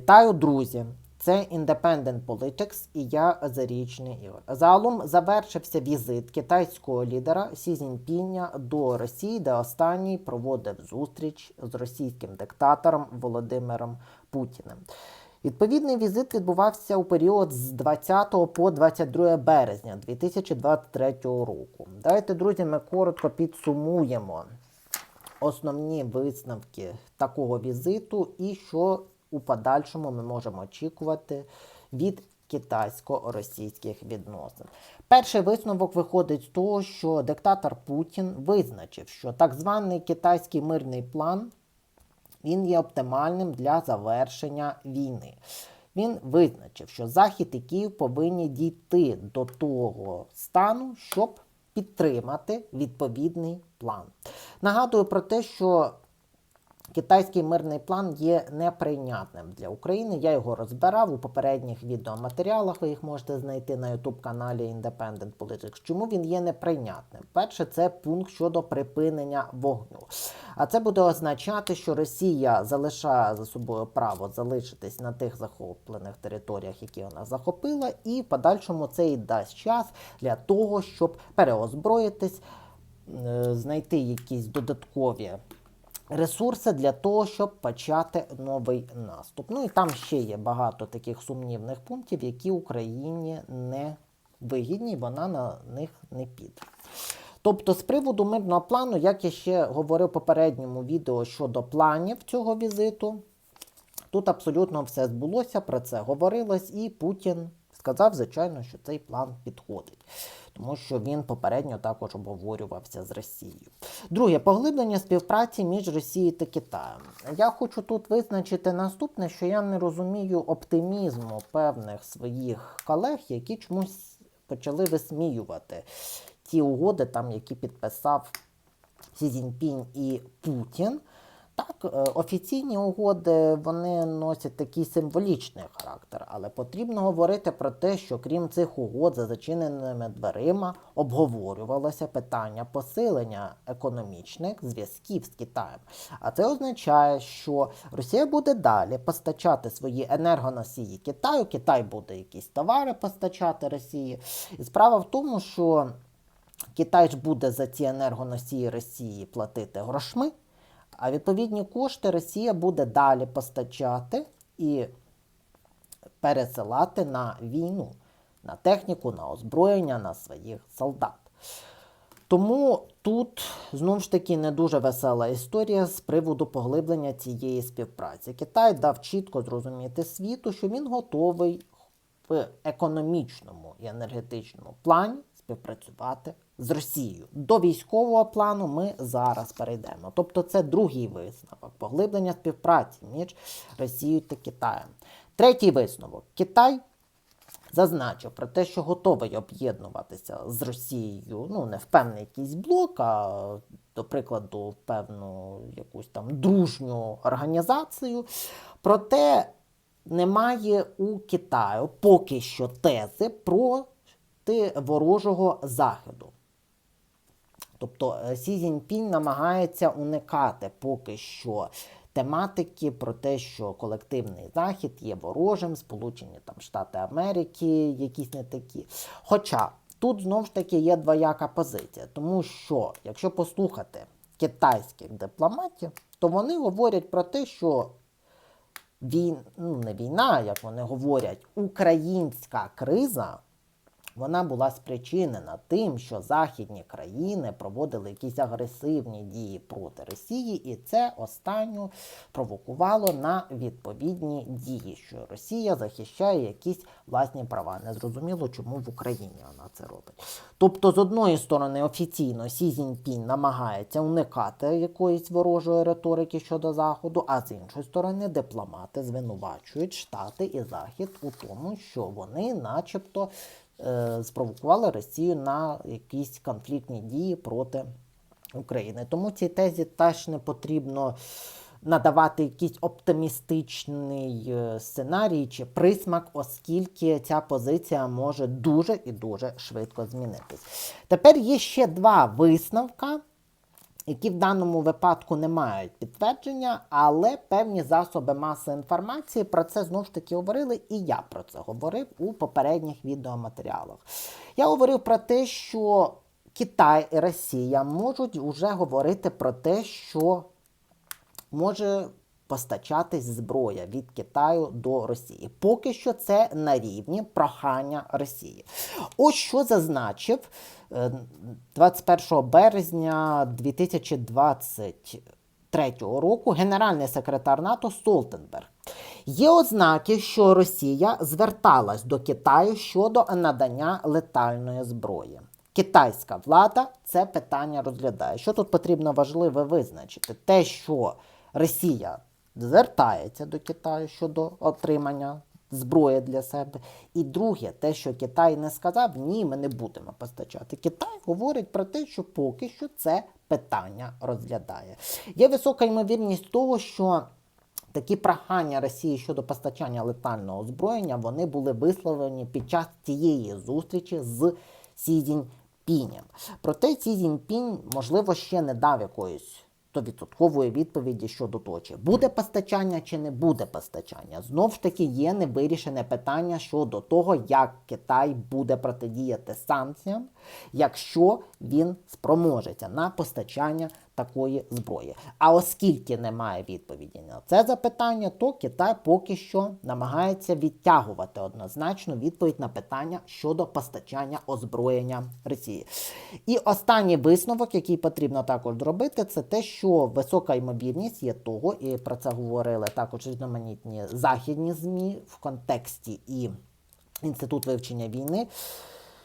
Вітаю, друзі! Це Independent Politics і я Зарічний Ігор. Загалом завершився візит китайського лідера Сі Цзіньпіня до Росії, де останній проводив зустріч з російським диктатором Володимиром Путіним. Відповідний візит відбувався у період з 20 по 22 березня 2023 року. Давайте, друзі, ми коротко підсумуємо основні висновки такого візиту і що у подальшому ми можемо очікувати від китайсько-російських відносин. Перший висновок виходить з того, що диктатор Путін визначив, що так званий китайський мирний план він є оптимальним для завершення війни. Він визначив, що Захід і Київ повинні дійти до того стану, щоб підтримати відповідний план. Нагадую про те, що Китайський мирний план є неприйнятним для України. Я його розбирав у попередніх відеоматеріалах. Ви їх можете знайти на youtube каналі Independent Politics. Чому він є неприйнятним? Перше, це пункт щодо припинення вогню. А це буде означати, що Росія залишає за собою право залишитись на тих захоплених територіях, які вона захопила, і в подальшому це і дасть час для того, щоб переозброїтись, е, знайти якісь додаткові ресурси для того, щоб почати новий наступ. Ну і там ще є багато таких сумнівних пунктів, які Україні не вигідні, вона на них не піде. Тобто, з приводу мирного плану, як я ще говорив в попередньому відео щодо планів цього візиту, тут абсолютно все збулося, про це говорилось, і Путін сказав, звичайно, що цей план підходить тому що він попередньо також обговорювався з Росією. Друге поглиблення співпраці між Росією та Китаєм. Я хочу тут визначити наступне, що я не розумію оптимізму певних своїх колег, які чомусь почали висміювати ті угоди, там, які підписав Сі Цзіньпінь і Путін. Так, е, офіційні угоди вони носять такий символічний характер, але потрібно говорити про те, що крім цих угод за зачиненими дверима обговорювалося питання посилення економічних зв'язків з Китаєм. А це означає, що Росія буде далі постачати свої енергоносії Китаю, Китай буде якісь товари постачати Росії. І справа в тому, що Китай ж буде за ці енергоносії Росії платити грошми. А відповідні кошти Росія буде далі постачати і пересилати на війну, на техніку, на озброєння, на своїх солдат. Тому тут знову ж таки не дуже весела історія з приводу поглиблення цієї співпраці. Китай дав чітко зрозуміти світу, що він готовий в економічному і енергетичному плані співпрацювати з Росією. До військового плану ми зараз перейдемо. Тобто це другий висновок поглиблення співпраці між Росією та Китаєм. Третій висновок Китай. Зазначив про те, що готовий об'єднуватися з Росією, ну не в певний якийсь блок, а до прикладу, в певну якусь там дружню організацію. Проте немає у Китаю поки що тези проти ворожого заходу. Тобто е, Сі Цзіньпінь намагається уникати поки що тематики про те, що колективний захід є ворожим, Сполучені там Штати Америки, якісь не такі. Хоча тут знову ж таки є двояка позиція, тому що, якщо послухати китайських дипломатів, то вони говорять про те, що війна, ну не війна, як вони говорять, українська криза вона була спричинена тим, що західні країни проводили якісь агресивні дії проти Росії, і це останню провокувало на відповідні дії, що Росія захищає якісь власні права. Незрозуміло, чому в Україні вона це робить. Тобто, з одної сторони, офіційно Сі Цзіньпінь намагається уникати якоїсь ворожої риторики щодо Заходу, а з іншої сторони, дипломати звинувачують Штати і Захід у тому, що вони, начебто, спровокували Росію на якісь конфліктні дії проти України. Тому цій тезі теж не потрібно надавати якийсь оптимістичний е, сценарій чи присмак, оскільки ця позиція може дуже і дуже швидко змінитись. Тепер є ще два висновка. Які в даному випадку не мають підтвердження, але певні засоби маси інформації про це знову ж таки говорили, і я про це говорив у попередніх відеоматеріалах. Я говорив про те, що Китай і Росія можуть вже говорити про те, що може постачатись зброя від Китаю до Росії. Поки що це на рівні прохання Росії. Ось що зазначив 21 березня 2023 року генеральний секретар НАТО Столтенберг. Є ознаки, що Росія зверталась до Китаю щодо надання летальної зброї. Китайська влада це питання розглядає. Що тут потрібно важливо визначити? Те, що Росія звертається до Китаю щодо отримання зброї для себе. І друге, те, що Китай не сказав, ні, ми не будемо постачати. Китай говорить про те, що поки що це питання розглядає. Є висока ймовірність того, що Такі прохання Росії щодо постачання летального озброєння вони були висловлені під час цієї зустрічі з Сі Цзіньпінем. Проте Сі Цзіньпінь, можливо, ще не дав якоїсь стовідсоткової відповіді щодо того, чи буде постачання, чи не буде постачання. Знов ж таки є невирішене питання щодо того, як Китай буде протидіяти санкціям, якщо він спроможеться на постачання такої зброї. А оскільки немає відповіді на це запитання, то Китай поки що намагається відтягувати однозначно відповідь на питання щодо постачання озброєння Росії. І останній висновок, який потрібно також зробити, це те, що висока ймовірність є того, і про це говорили також різноманітні західні ЗМІ в контексті і інститут вивчення війни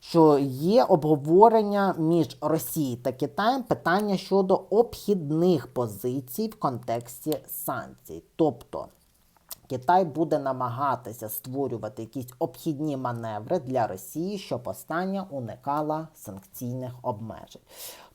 що є обговорення між Росією та Китаєм питання щодо обхідних позицій в контексті санкцій. Тобто Китай буде намагатися створювати якісь обхідні маневри для Росії, щоб остання уникала санкційних обмежень.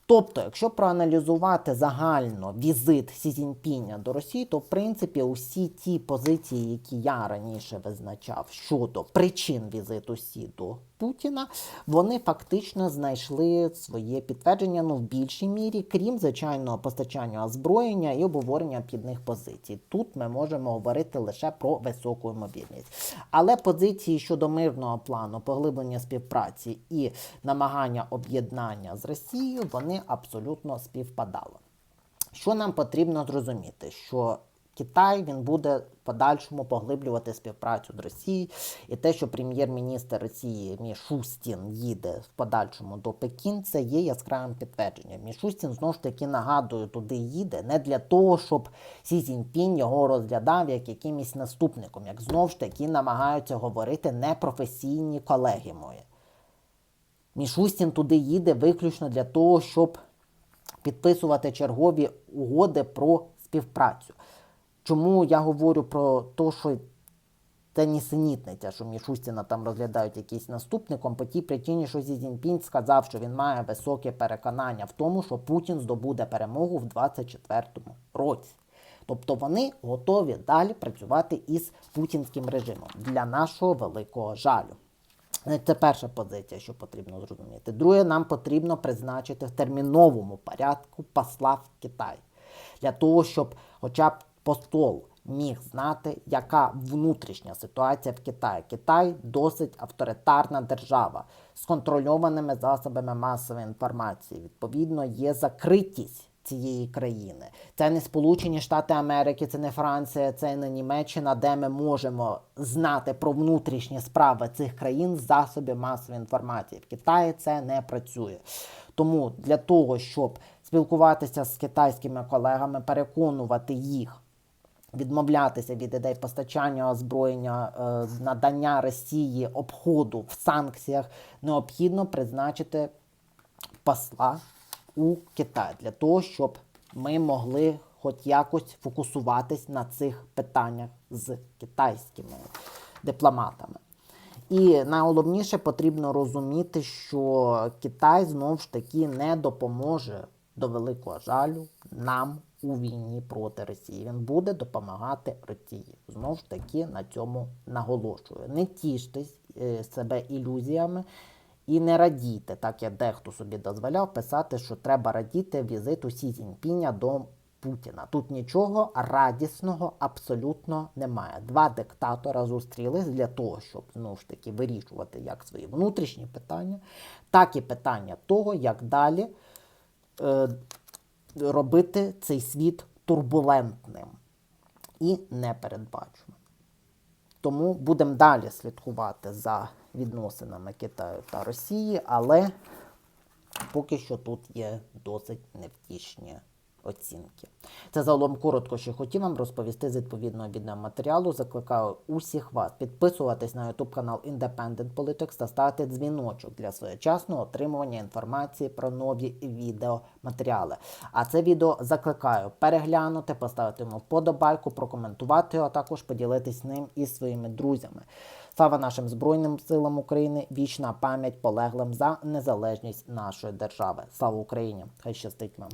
Тобто, якщо проаналізувати загально візит Сі Цзіньпіня до Росії, то в принципі усі ті позиції, які я раніше визначав щодо причин візиту Сі до Путіна, вони фактично знайшли своє підтвердження ну, в більшій мірі, крім звичайного постачання озброєння і обговорення обхідних позицій. Тут ми можемо говорити лише про високу ймовірність. Але позиції щодо мирного плану, поглиблення співпраці і намагання об'єднання з Росією, вони абсолютно співпадали. Що нам потрібно зрозуміти? Що Китай він буде подальшому поглиблювати співпрацю з Росією, і те, що прем'єр-міністр Росії Мішустін їде в подальшому до Пекін, це є яскравим підтвердженням. Мішустін знову ж таки нагадую, туди їде не для того, щоб Сі Цзіньпінь його розглядав як якимось наступником, як знову ж таки намагаються говорити непрофесійні колеги мої. Мішустін туди їде виключно для того, щоб підписувати чергові угоди про співпрацю. Чому я говорю про те, що це нісенітниця, що Мішустіна там розглядають якийсь наступником, по тій причині, що Зі Цзіньпінь сказав, що він має високе переконання в тому, що Путін здобуде перемогу в 24-му році. Тобто вони готові далі працювати із путінським режимом для нашого великого жалю. Це перша позиція, що потрібно зрозуміти. Друге, нам потрібно призначити в терміновому порядку посла в Китай для того, щоб хоча б посол міг знати, яка внутрішня ситуація в Китаї. Китай досить авторитарна держава з контрольованими засобами масової інформації. Відповідно, є закритість. Цієї країни це не Сполучені Штати Америки, це не Франція, це не Німеччина, де ми можемо знати про внутрішні справи цих країн з засобів масової інформації. В Китаї це не працює. Тому для того, щоб спілкуватися з китайськими колегами, переконувати їх відмовлятися від ідей постачання озброєння, е, надання Росії обходу в санкціях, необхідно призначити посла у Китай для того, щоб ми могли хоч якось фокусуватись на цих питаннях з китайськими дипломатами. І найголовніше потрібно розуміти, що Китай знову ж таки не допоможе до великого жалю нам у війні проти Росії. Він буде допомагати Росії. Знову ж таки на цьому наголошую. Не тіштесь е, себе ілюзіями І не радійте, так як дехто собі дозволяв писати, що треба радіти візиту Сі Цзіньпіня до Путіна. Тут нічого радісного абсолютно немає. Два диктатора зустрілись для того, щоб знову ж таки вирішувати як свої внутрішні питання, так і питання того, як далі е, робити цей світ турбулентним і непередбачуваним. Тому будемо далі слідкувати за відносинами Китаю та Росії, але поки що тут є досить невтішні оцінки. Це загалом коротко, що хотів вам розповісти з відповідного відеоматеріалу. Закликаю усіх вас підписуватись на YouTube канал Independent Politics та ставити дзвіночок для своєчасного отримування інформації про нові відеоматеріали. А це відео закликаю переглянути, поставити йому вподобайку, прокоментувати його, а також поділитись ним із своїми друзями. Слава нашим Збройним силам України! Вічна пам'ять полеглим за незалежність нашої держави. Слава Україні! Хай щастить вам!